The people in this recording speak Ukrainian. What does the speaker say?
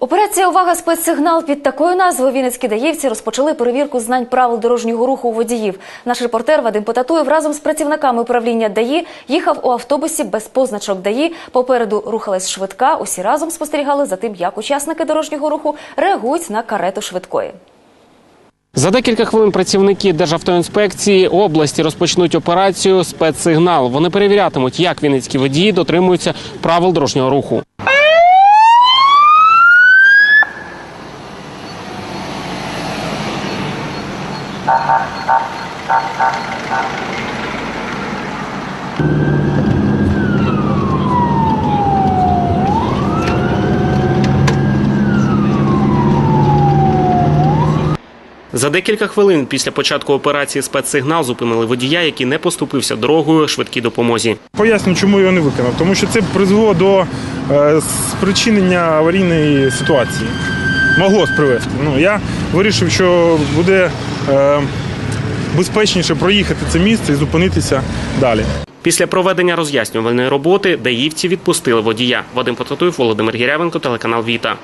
Операція Увага спецсигнал під такою назвою Вінницькі даївці розпочали перевірку знань правил дорожнього руху у водіїв. Наш репортер Вадим Потатуєв разом з працівниками управління ДАІ їхав у автобусі без позначок ДАІ. Попереду рухалась швидка. Усі разом спостерігали за тим, як учасники дорожнього руху реагують на карету швидкої. За декілька хвилин працівники Державтоінспекції області розпочнуть операцію спецсигнал. Вони перевірятимуть, як вінницькі водії дотримуються правил дорожнього руху. За декілька хвилин після початку операції спецсигнал зупинили водія, який не поступився дорогою швидкій допомозі. Поясню, чому його не виконав. Тому що це призвело до е, спричинення аварійної ситуації. Могло спривести. Ну, я вирішив, що буде е, безпечніше проїхати це місце і зупинитися далі. Після проведення роз'яснювальної роботи даївці відпустили водія. Вадим Потатуєв, Володимир Гірявенко, телеканал Віта.